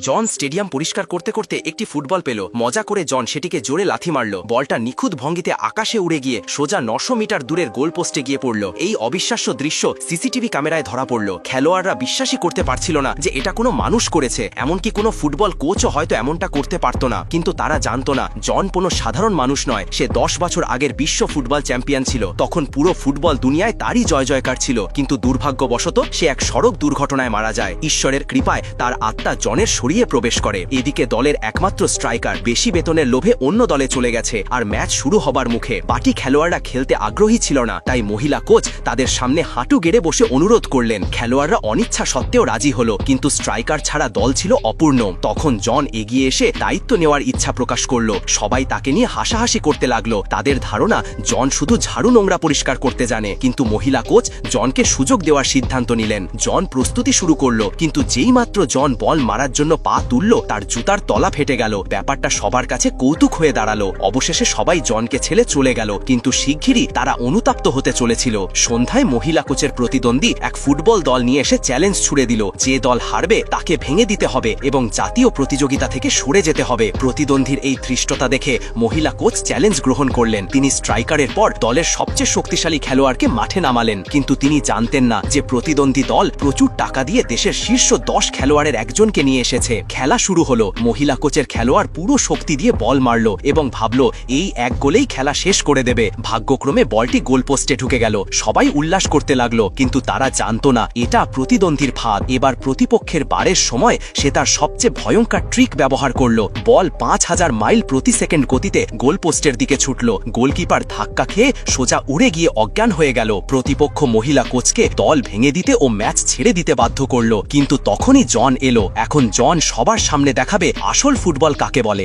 জন stadium পরিষ্কার করতে করতে একটি ফুটবল পেল। মজা করে জন সেটিকে জোরে লাথি মারল। বলটা নিখুঁত ভঙ্গিতে আকাশে উড়ে গিয়ে সোজা নশো মিটার দূরের গোল পোস্টে গিয়ে পড়ল। এই অবিশ্বাস্য দৃশ্য সিসিটিভি ক্যামেরায় ধরা পড়ল। খেলোয়াড়রা বিশ্বাসই করতে পারছিল না যে এটা কোনো মানুষ করেছে। এমনকি কোনো ফুটবল কোচও হয়তো এমনটা করতে পারত না। কিন্তু তারা জানতো না, জন কোনো সাধারণ মানুষ নয়। সে দশ বছর আগের বিশ্ব ফুটবল চ্যাম্পিয়ন ছিল। তখন পুরো ফুটবল দুনিয়ায় তারই জয় জয়কার ছিল। কিন্তু দুর্ভাগ্যবশত সে এক সড়ক দুর্ঘটনায় মারা যায়। ঈশ্বরের কৃপায় তার আত্মা জনের সরিয়ে প্রবেশ করে। এদিকে দলের একমাত্র স্ট্রাইকার বেশি বেতনের লোভে অন্য দলে চলে গেছে আর ম্যাচ শুরু হবার মুখে। বাটি খেলোয়াড়রা খেলতে আগ্রহী ছিল না, তাই মহিলা কোচ তাদের সামনে হাঁটু গেড়ে বসে অনুরোধ করলেন। খেলোয়াড়রা অনিচ্ছা সত্ত্বেও রাজি হলো, কিন্তু স্ট্রাইকার ছাড়া দল ছিল অপূর্ণ। তখন জন এগিয়ে এসে দায়িত্ব নেওয়ার ইচ্ছা প্রকাশ করল। সবাই তাকে নিয়ে হাসাহাসি করতে লাগল। তাদের ধারণা, জন শুধু ঝাড়ু নোংরা পরিষ্কার করতে জানে, কিন্তু মহিলা কোচ জনকে সুযোগ দেওয়ার সিদ্ধান্ত নিলেন। জন প্রস্তুতি শুরু করল, কিন্তু যেই মাত্র জন বল মারার জন্য পা তুলল, তার জুতার তলা ফেটে গেল। ব্যাপারটা সবার কাছে কৌতুক হয়ে দাঁড়াল। অবশেষে সবাই জনকে ছেলে চলে গেল, কিন্তু শিগগিরই তারা অনুতাপ্ত হতে চলেছিল। সন্ধ্যায় মহিলা কোচের প্রতিদ্বন্দ্বী এক ফুটবল দল নিয়ে এসে চ্যালেঞ্জ ছুড়ে দিল। যে দল হারবে, তাকে ভেঙে দিতে হবে এবং জাতীয় প্রতিযোগিতা থেকে সরে যেতে হবে। প্রতিদ্বন্দ্বীর এই ধৃষ্টতা দেখে মহিলা কোচ চ্যালেঞ্জ গ্রহণ করলেন। তিনি স্ট্রাইকারের পর দলের সবচেয়ে শক্তিশালী খেলোয়াড়কে মাঠে নামালেন। কিন্তু তিনি জানতেন না যে প্রতিদ্বন্দ্বী দল প্রচুর টাকা দিয়ে দেশের শীর্ষ দশ খেলোয়াড়ের একজনকে নিয়ে এসেছে। খেলা শুরু হলো। মহিলা কোচের খেলোয়াড় পুরো শক্তি দিয়ে বল মারলো এবং ভাবলো, এই এক গোলেই খেলা শেষ করে দেবে। ভাগ্যক্রমে বলটি গোলপোস্টে ঢুকে গেল। সবাই উল্লাস করতে লাগল, কিন্তু তারা জানতো না, এটা প্রতিদ্বন্দ্বীর ফাঁদ। এবার প্রতিপক্ষের বারের সময় সে তার সবচেয়ে ভয়ঙ্কর ট্রিক ব্যবহার করল। বল পাঁচ হাজার মাইল প্রতি সেকেন্ড গতিতে গোলপোস্টের দিকে ছুটল। গোলকিপার ধাক্কা খেয়ে সোজা উড়ে গিয়ে অজ্ঞান হয়ে গেল। প্রতিপক্ষ মহিলা কোচকে দল ভেঙে দিতে ও ম্যাচ ছেড়ে দিতে বাধ্য করল। কিন্তু তখনই জন এলো। এখন জন সবার সামনে দেখাবে আসল ফুটবল কাকে বলে।